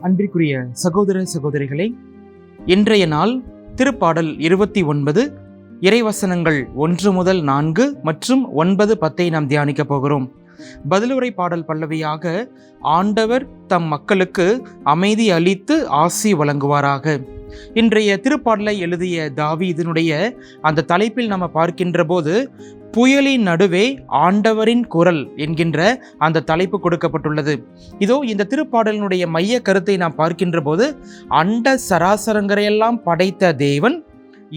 அன்பிற்குரிய சகோதர சகோதரிகளே இன்றைய நாள் திருப்பாடல் இருபத்தி ஒன்பது இறைவசனங்கள் ஒன்று முதல் நான்கு மற்றும் ஒன்பது பத்தை நாம் தியானிக்கப் போகிறோம். பதிலுரை பாடல் பல்லவியாக ஆண்டவர் தம் மக்களுக்கு அமைதி அளித்து ஆசி வழங்குவாராக. இன்றைய திருப்பாடலை எழுதிய தாவீதினுடைய அந்த தலைப்பில் நம்ம பார்க்கின்ற போது புயலின் நடுவே ஆண்டவரின் குரல் என்கின்ற அந்த தலைப்பு கொடுக்கப்பட்டுள்ளது. இதோ இந்த திருப்பாடலினுடைய மைய கருத்தை நாம் பார்க்கின்ற போது அண்ட சராசரங்கரையெல்லாம் படைத்த தேவன்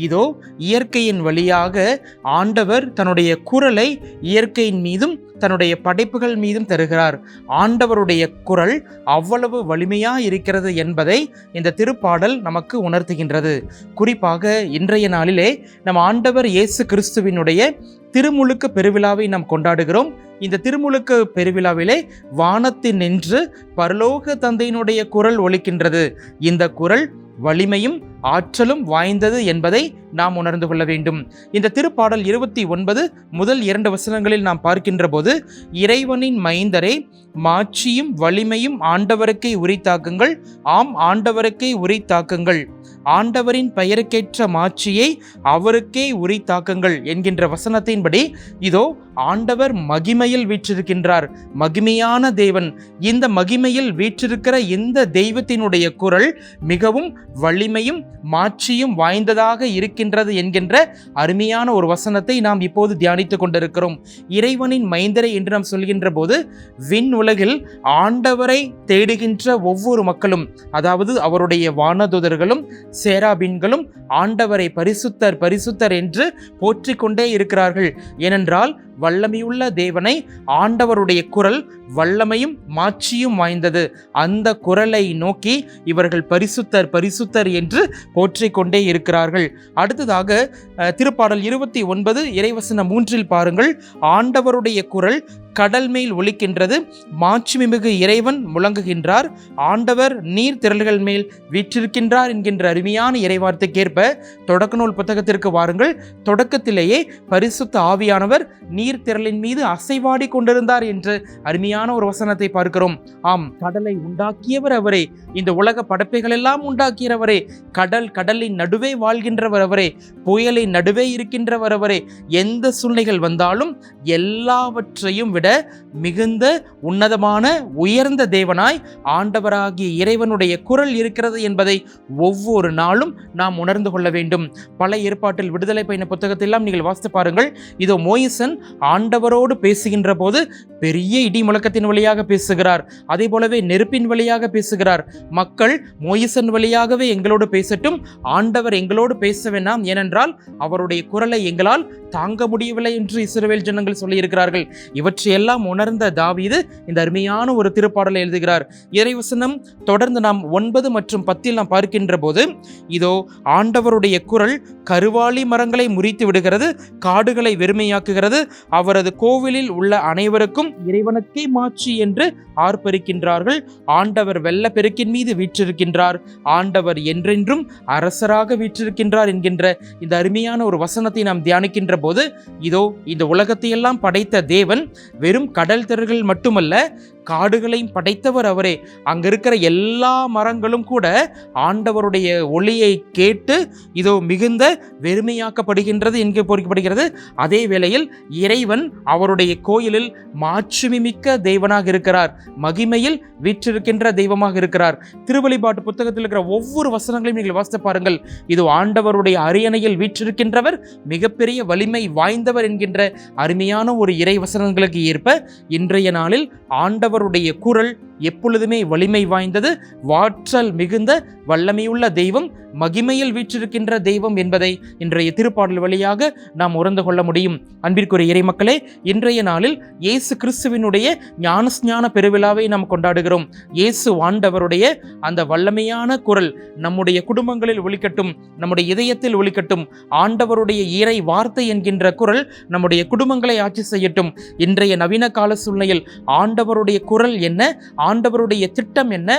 இதோ இயற்கையின் வழியாக ஆண்டவர் தன்னுடைய குரலை இயற்கையின் மீதும் தன்னுடைய படைப்புகள் மீதும் தருகிறார். ஆண்டவருடைய குரல் அவ்வளவு வலிமையாக இருக்கிறது என்பதை இந்த திருப்பாடல் நமக்கு உணர்த்துகின்றது. குறிப்பாக இன்றைய நாளிலே நம் ஆண்டவர் இயேசு கிறிஸ்துவினுடைய திருமுழுக்கு பெருவிழாவை நாம் கொண்டாடுகிறோம். இந்த திருமுழுக்கு பெருவிழாவிலே வானத்தில் நின்று பரலோக தந்தையினுடைய குரல் ஒலிக்கின்றது. இந்த குரல் வலிமையும் ஆற்றலும் வாய்ந்தது என்பதை நாம் உணர்ந்து கொள்ள வேண்டும். இந்த திருப்பாடல் இருபத்தி ஒன்பது முதல் இரண்டு வசனங்களில் நாம் பார்க்கின்ற போது இறைவனின் மைந்தரே மாட்சியும் வலிமையும் ஆண்டவருக்கே உரித்தாக்குங்கள் ஆம் ஆண்டவருக்கே உரித்தாக்குங்கள். ஆண்டவரின் பெயருக்கேற்ற மாட்சியை அவருக்கே உரித்தாக்குங்கள் என்கின்ற வசனத்தின்படி இதோ ஆண்டவர் மகிமையில் வீற்றிருக்கின்றார். மகிமையான தேவன். இந்த மகிமையில் வீற்றிருக்கிற இந்த தெய்வத்தினுடைய குரல் மிகவும் வலிமையும் மாட்சியும் வாய்ந்ததாக இருக்கின்றது என்கின்ற அருமையான ஒரு வசனத்தை நாம் இப்போது தியானித்துக் கொண்டிருக்கிறோம். இறைவனின் மைந்தரை என்று நாம் சொல்கின்ற போது விண் உலகில் ஆண்டவரை தேடுகின்ற ஒவ்வொரு மக்களும் அதாவது அவருடைய வானதுதர்களும் சேராபின்களும் ஆண்டவரை பரிசுத்தர் பரிசுத்தர் என்று போற்றிக்கொண்டே இருக்கிறார்கள். ஏனென்றால் வல்லமையுள்ள தேவனை ஆண்டவருடைய குரல் வல்லமையும் மாட்சியும் வாய்ந்தது. அந்த குரலை நோக்கி இவர்கள் பரிசுத்தர் பரிசுத்தர் என்று போற்றி கொண்டே இருக்கிறார்கள். அடுத்ததாக திருப்பாடல் இருபத்தி ஒன்பது இறைவசன மூன்றில் பாருங்கள் ஆண்டவருடைய குரல் கடல் மேல் ஒலிக்கின்றது. மாட்சிமிகு இறைவன் முழங்குகின்றார். ஆண்டவர் நீர் திரள்கள் மேல் வீற்றிருக்கின்றார் என்கின்ற அருமையான இறைவார்த்தைக்கேற்ப தொடக்க நூல் புத்தகத்திற்கு வாருங்கள். தொடக்கத்திலேயே பரிசுத்த ஆவியானவர் நீர் திரளின் மீது அசைவாடி கொண்டிருந்தார் என்று அருமையான ஒரு வசனத்தை பார்க்கிறோம். ஆம் கடலை உண்டாக்கியவர் அவரே. இந்த உலக படைப்பைகள் எல்லாம் உண்டாக்கியவரே கடல் கடலின் நடுவே வாழ்கின்றவர் அவரே. புயலின் நடுவே இருக்கின்றவர் அவரே. எந்த சூழ்நிலைகள் வந்தாலும் எல்லாவற்றையும் விட மிகுந்த உன்னதமான உயர்ந்த தேவனாய் ஆண்டவராகிய இறைவனுடைய குரல் இருக்கிறது என்பதை ஒவ்வொரு நாளும் நாம் உணர்ந்து கொள்ள வேண்டும். பல ஏற்பாட்டில் விடுதலை பயண புத்தகத்தெல்லாம் நீங்கள் வாசித்து பாருங்கள். இதோ மோயிசன் ஆண்டவரோடு பேசுகின்ற போது பெரிய இடி முழக்கத்தின் வழியாக பேசுகிறார். அதே போலவே நெருப்பின் வழியாக பேசுகிறார். மக்கள் மோயிசன் வழியாகவே எங்களோடு பேசட்டும். ஆண்டவர் எங்களோடு பேச வேண்டாம். ஏனென்றால் அவருடைய குரலை எங்களால் தாங்க முடியவில்லை என்று இஸ்ரவேல் ஜனங்கள் சொல்லியிருக்கிறார்கள். இவற்றையெல்லாம் உணர்ந்த தாவீது இந்த அருமையான ஒரு திருப்பாடலை எழுதுகிறார். இறைவசனம் தொடர்ந்து நாம் ஒன்பது மற்றும் பத்தில் நாம் பார்க்கின்ற போது இதோ ஆண்டவருடைய குரல் கருவாளி மரங்களை முறித்து விடுகிறது காடுகளை வெறுமையாக்குகிறது. அவரது கோவிலில் உள்ள அனைவருக்கும் இறைவனுக்கே மாட்சி என்று ஆர்ப்பரிக்கின்றார்கள். ஆண்டவர் வெள்ளப்பெருக்கின் மீது வீற்றிருக்கின்றார். ஆண்டவர் என்றென்றும் அரசராக வீற்றிருக்கின்றார் என்கின்ற இந்த அருமையான ஒரு வசனத்தை நாம் தியானிக்கின்ற போது இதோ இந்த உலகத்தையெல்லாம் படைத்த தேவன் வெறும் கடல் திரள்கள் மட்டுமல்ல காடுகளையும் படைத்தவர் அவரே. அங்கே இருக்கிற எல்லா மரங்களும் கூட ஆண்டவருடைய ஒளியை கேட்டு இதோ மிகுந்த வெறுமையாக்கப்படுகின்றது என்று பொறிக்கப்படுகிறது. அதே வேளையில் இறைவன் அவருடைய கோயிலில் மாட்சிமிக்க தெய்வனாக இருக்கிறார். மகிமையில் வீற்றிருக்கின்ற தெய்வமாக இருக்கிறார். திருவழிபாட்டு புத்தகத்தில் இருக்கிற ஒவ்வொரு வசனங்களையும் நீங்கள் வாசித்து பாருங்கள். இது ஆண்டவருடைய அரியணையில் வீற்றிருக்கின்றவர் மிகப்பெரிய வலிமை வாய்ந்தவர் என்கின்ற அருமையான ஒரு இறை வசனங்களுக்கு ஏற்ப இன்றைய நாளில் ஆண்டவர் அவருடைய குரல் எப்பொழுதுமே வலிமை வாய்ந்தது வாற்றல் மிகுந்த வல்லமையுள்ள தெய்வம் மகிமையில் வீற்றிருக்கின்ற தெய்வம் என்பதை இன்றைய திருப்பாடல் வழியாக நாம் உறந்து கொள்ள முடியும். அன்பிற்குரிய இறை மக்களே இன்றைய நாளில் இயேசு கிறிஸ்துவினுடைய ஞானஸ்ஞான பெருவிழாவை நாம் கொண்டாடுகிறோம். இயேசு ஆண்டவருடைய அந்த வல்லமையான குரல் நம்முடைய குடும்பங்களில் ஒழிக்கட்டும் நம்முடைய இதயத்தில் ஒழிக்கட்டும் ஆண்டவருடைய இறை வார்த்தை என்கின்ற குரல் நம்முடைய குடும்பங்களை ஆட்சி செய்யட்டும். இன்றைய நவீன கால சூழ்நிலையில் ஆண்டவருடைய குரல் என்ன? ஆண்டவருடைய திட்டம் என்ன?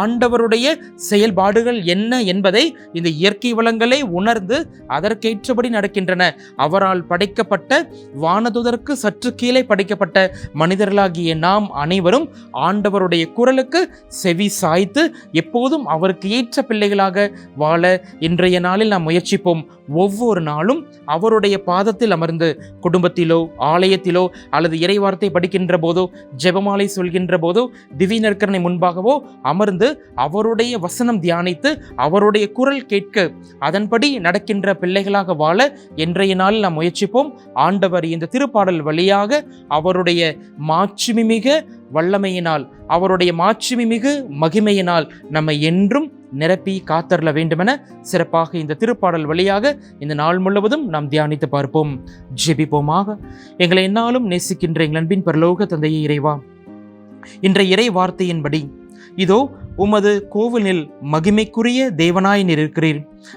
ஆண்டவருடைய செயல்பாடுகள் என்ன என்பதை இந்த இயற்கை வளங்களை உணர்ந்து அதற்கேற்றபடி நடக்கின்றன. அவரால் படைக்கப்பட்ட வானதுதற்கு சற்று கீழே படைக்கப்பட்ட மனிதர்களாகிய நாம் அனைவரும் ஆண்டவருடைய குரலுக்கு செவி சாய்த்து எப்போதும் அவருக்கு ஏற்ற பிள்ளைகளாக வாழ இன்றைய நாளில் நாம் முயற்சிப்போம். ஒவ்வொரு நாளும் அவருடைய பாதத்தில் அமர்ந்து குடும்பத்திலோ ஆலயத்திலோ அல்லது இறைவார்த்தை படிக்கின்ற போதோ ஜெபமாலை சொல்கின்ற போதோ திவி நற்கரணை முன்பாகவோ அமர்ந்து அவருடைய வசனம் தியானித்து அவருடைய குரல் கேட்க அதன்படி நடக்கின்ற பிள்ளைகளாக வாழ இன்றைய நாளில் நாம் முயற்சிப்போம். ஆண்டவர் இந்த திருப்பாடல் வழியாக அவருடைய மாட்சிமிமிக வல்லமையினால் அவருடைய மாட்சிமிமிகு மகிமையினால் நம்மை என்றும் நிரப்பி காத்தரல வேண்டுமென சிறப்பாக இந்த திருப்பாடல் வழியாக இந்த நாள் முழுவதும் நாம் தியானித்து பார்ப்போம். ஜெபிப்போமாக. எங்களை என்னாலும் நேசிக்கின்ற எங்கள் அன்பின் பரலோக தந்தையை இறைவா இன்றைய இறை வார்த்தையின்படி இதோ உமது கோவிலில் மகிமைக்குரிய தேவனாய் நீர்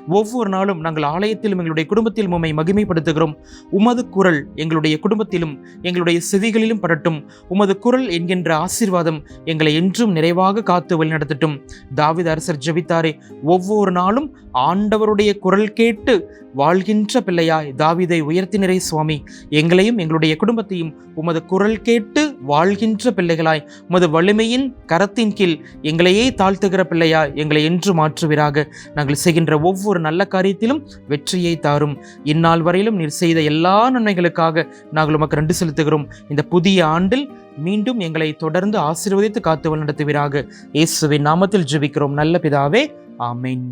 ஒவ்வொரு நாளும் நாங்கள் ஆலயத்திலும் எங்களுடைய குடும்பத்திலும் உம்மை மகிமைப்படுத்துகிறோம். உமது குரல் எங்களுடைய குடும்பத்திலும் எங்களுடைய செவிகளிலும் படட்டும். உமது குரல் என்கின்ற ஆசீர்வாதம் எங்களை என்றும் நிறைவாக காத்து வழிநடத்தட்டும். தாவித அரசர் ஜபித்தாரே ஒவ்வொரு நாளும் ஆண்டவருடைய குரல் கேட்டு வாழ்கின்ற பிள்ளையாய் தாவிதை உயர்த்தினரே சுவாமி. எங்களையும் எங்களுடைய குடும்பத்தையும் உமது குரல் கேட்டு வாழ்கின்ற பிள்ளைகளாய் உமது வலிமையின் கரத்தின் கீழ் எங்களையே தாழ்த்துகிற பிள்ளையாய் எங்களை என்று மாற்றுவீராக. நாங்கள் செய்கின்ற ஒவ்வொரு நல்ல காரியத்திலும் வெற்றியை தாரும். இந்நாள் வரையிலும் நீர் செய்த எல்லா நன்மைகளுக்காக நாங்கள் உமக்கு நன்றி செலுத்துகிறோம். இந்த புதிய ஆண்டில் மீண்டும் எங்களை தொடர்ந்து ஆசீர்வதித்து காத்து நடத்துவீராக. இயேசுவின் நாமத்தில் ஜெபிக்கிறோம். நல்ல பிதாவே ஆமீன்.